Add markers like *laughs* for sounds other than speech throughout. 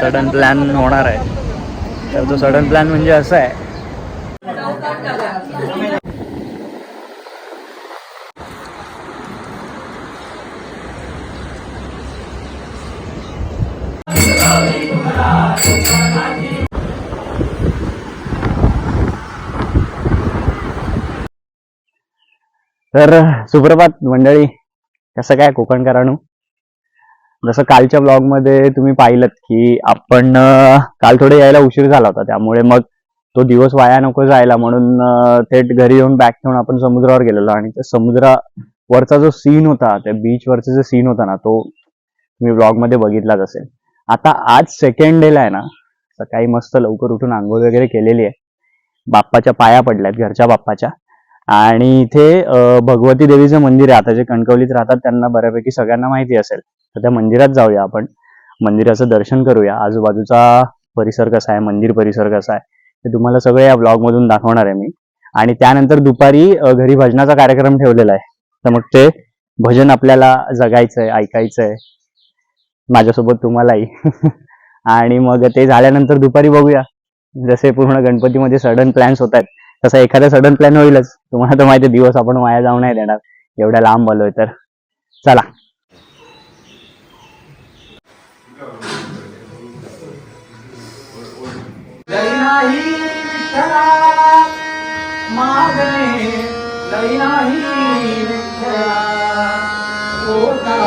Sudden plan होणार आहे. तर तो सडन प्लॅन म्हणजे असं आहे. तर सुप्रभात मंडळी कसं काय कोकणकरांनो? जसं कालच्या ब्लॉगमध्ये तुम्ही पाहिलं की आपण काल थोडे यायला उशीर झाला होता. त्यामुळे मग तो दिवस वाया नको जायला म्हणून थेट घरी येऊन बॅग ठेवून आपण समुद्रावर गेलेलो. आणि त्या समुद्रावरचा जो सीन होता त्या बीच वरचा जो सीन होता ना तो तुम्ही ब्लॉगमध्ये बघितलाच असेल. आता आज सेकंड डेला आहे ना सकाळी मस्त लवकर उठून आंघोळ वगैरे केलेली आहे. बाप्पाच्या पाया पडल्यात घरच्या बाप्पाच्या. आणि इथे भगवती देवीचं मंदिर आहे. आता जे कणकवलीत राहतात त्यांना बऱ्यापैकी सगळ्यांना माहिती असेल. तर त्या मंदिरात जाऊया आपण. मंदिराचं दर्शन करूया. आजूबाजूचा परिसर कसा आहे? मंदिर परिसर कसा आहे? ते तुम्हाला सगळं या ब्लॉग मधून दाखवणार आहे मी. आणि त्यानंतर दुपारी घरी भजनाचा कार्यक्रम ठेवलेला आहे. तर मग ते भजन आपल्याला जगायचंय ऐकायचंय. माझ्यासोबत तुम्हालाही. *laughs* आणि मग ते झाल्यानंतर दुपारी बघूया. जसे पूर्ण गणपतीमध्ये सडन प्लॅन्स होत आहेत तसा एखादा सडन प्लॅन होईलच. तुम्हाला तर माहिती दिवस आपण वाया जाऊ नाही देणार. एवढ्या लांब आलोय तर. चला. नाही विठ्ठला मागणे लई नाही विठ्ठला ओटा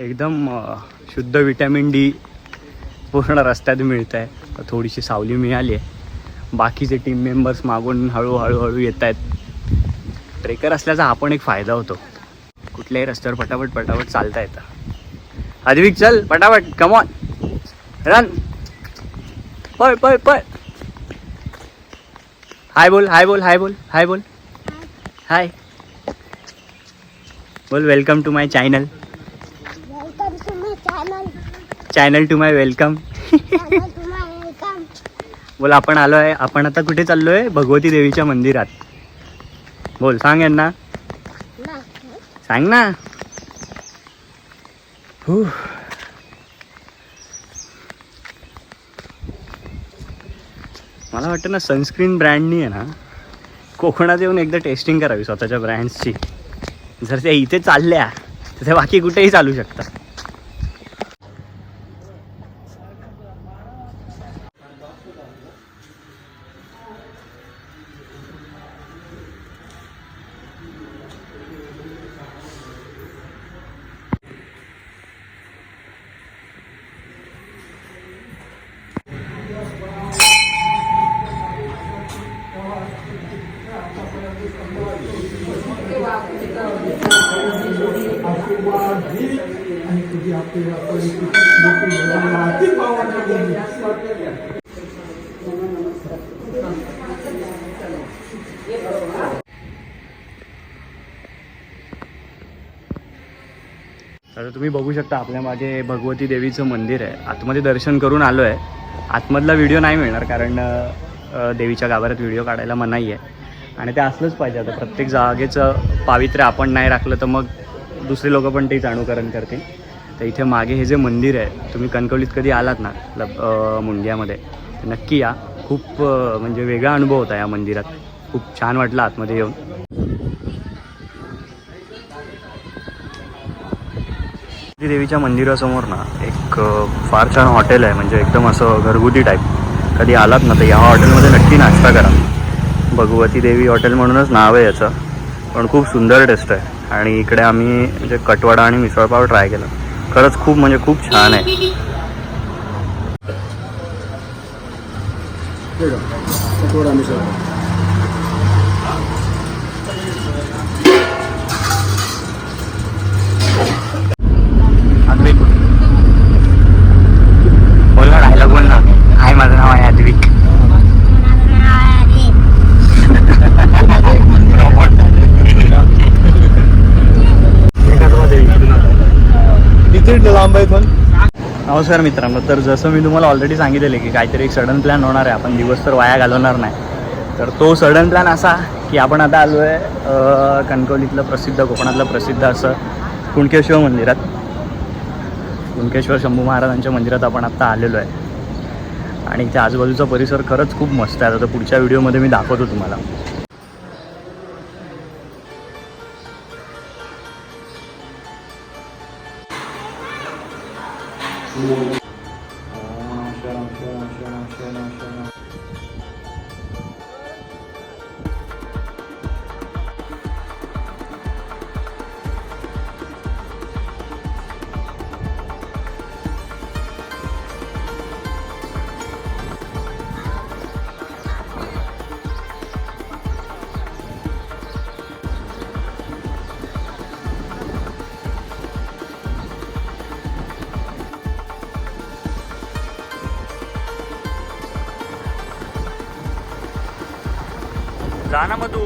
एकदम शुद्ध विटॅमिन डी पूर्ण रस्त्यात मिळत आहे थोडीशी सावली मिळाली आहे. बाकीचे टीम मेंबर्स मागून हळूहळू हळू येत आहेत ट्रेकर असल्याचा हा पण एक फायदा होतो. कुठल्याही रस्त्यावर पटापट पटापट चालता येतं. अधिक चल पटापट कमॉन रन पळ पळ पळ. हाय बोल हाय बोल हाय बोल हाय बोल. हाय बोल welcome to my channel. Channel to my welcome. बोल आपण आलो आहे आपण आता कुठे चाललोय? भगवती देवीच्या मंदिरात. बोल सांग यांना. सांग ना. हू. मला वाटतं ना सनस्क्रीन ब्रँडनी आहे ना कोकणात येऊन एकदा टेस्टिंग करावी स्वतःच्या ब्रँड्सची जर त्या इथे चालल्या तर त्या बाकी कुठेही चालू शकतात. तर तुम्ही बघू शकता आपल्या मागे भगवती देवीचं मंदिर आहे. आतमध्ये दर्शन करून आलो आहे आतमधला व्हिडिओ नाही मिळणार कारण देवीच्या गाभाऱ्यात व्हिडिओ काढायला मनाई आहे आणि ते असलंच पाहिजे आता. प्रत्येक जागेचं पावित्र्य आपण नाही राखलं तर मग दुसरे लोक पण ते जाणूकरण करतील. तर इथे मागे हे जे मंदिर आहे तुम्ही कणकवलीत कधी आलात ना लब अ, मुंड्यामध्ये नक्की या. खूप म्हणजे वेगळा अनुभव होता या मंदिरात. खूप छान वाटलं आतमध्ये येऊन. देवीच्या मंदिरासमोर ना एक फार छान हॉटेल आहे. म्हणजे एकदम असं घरगुती टाईप कधी आलात ना तर या हॉटेलमध्ये नक्की नाश्ता करा. भगवती देवी हॉटेल म्हणूनच नाव आहे याचं. पण खूप सुंदर टेस्ट आहे. आणि इकडे आम्ही म्हणजे कटवाडा आणि मिसळपाव ट्राय केला. खरंच खूप म्हणजे खूप छान आहे. अद्विक नमस्कार मित्रांनो तर जसं मी तुम्हाला ऑलरेडी सांगितलेलं की काहीतरी एक सडन प्लॅन होणार आहे आपण दिवस तर वाया घालवणार नाही. तर तो सडन प्लॅन असा की आपण आता आलो आहे कणकवलीतलं प्रसिद्ध कोकणातलं प्रसिद्ध असं कुणकेश्वर मंदिरात. कुणकेश्वर शंभू महाराजांच्या मंदिरात आपण आत्ता आलेलो आहे. आणि इथे आजूबाजूचा परिसर खरंच खूप मस्त आहे. आता पुढच्या व्हिडिओमध्ये मी दाखवतो तुम्हाला. जा ना मग तू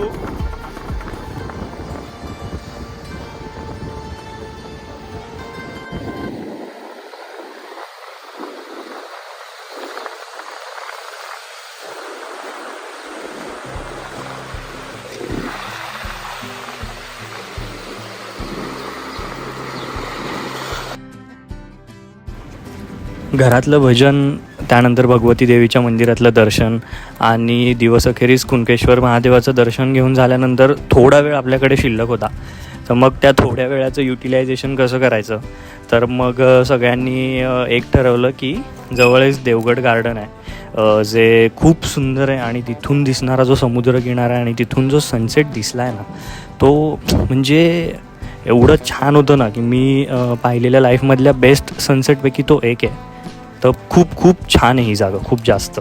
घरातलं भजन त्यानंतर भगवती देवीच्या मंदिरातलं दर्शन आणि दिवसअखेरीस कुणकेश्वर महादेवाचं दर्शन घेऊन झाल्यानंतर थोडा वेळ आपल्याकडे शिल्लक होता. तर मग त्या थोड्या वेळाचं युटिलायझेशन कसं करायचं? तर मग सगळ्यांनी एक ठरवलं की जवळच देवगड गार्डन आहे. जे खूप सुंदर आहे आणि तिथून दिसणारा जो समुद्र किनारा आहे आणि तिथून जो सनसेट दिसला आहे ना तो म्हणजे एवढं छान होतं ना की मी पाहिलेल्या लाईफमधल्या बेस्ट सनसेटपैकी तो एक आहे. तर खूप खूप छान आहे ही जागा खूप जास्त.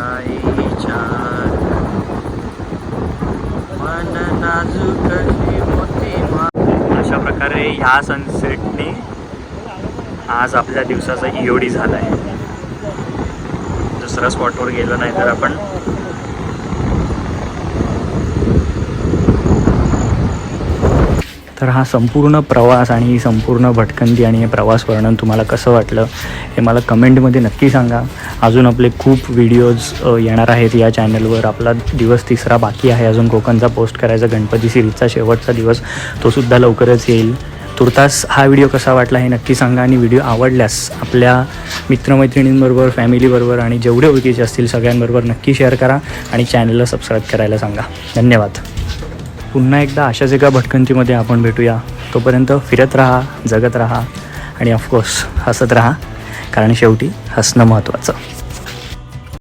आईच्या मन नाजूकशी मोती अशा प्रकारे ह्या सनसेटने आज आपल्या दिवसाचा ईओडी झाला आहे दुसऱ्या स्पॉटवर गेलो नाही तर आपण तर हा संपूर्ण प्रवास आणि ही संपूर्ण भटकंती आणि हे प्रवास वर्णन तुम्हाला कसं वाटलं हे मला कमेंटमध्ये नक्की सांगा. अजून आपले खूप व्हिडिओज येणार आहेत या चॅनलवर आपला दिवस तिसरा बाकी आहे. अजून कोकणचा पोस्ट करायचा गणपती सिरीजचा शेवटचा दिवस तोसुद्धा लवकरच येईल. तुर्तास हा व्हिडिओ कसा वाटला हे नक्की सांगा आणि व्हिडिओ आवडल्यास आपल्या मित्रमैत्रिणींबरोबर फॅमिलीबरोबर आणि जेवढे ओळखीचे असतील सगळ्यांबरोबर नक्की शेअर करा आणि चॅनलला सबस्क्राईब करायला सांगा. धन्यवाद. पुन्हा एकदा अशाच एका भटकंतीमध्ये आपण भेटूया. तोपर्यंत फिरत राहा जगत राहा आणि ऑफकोर्स हसत राहा कारण शेवटी हसणं महत्त्वाचं.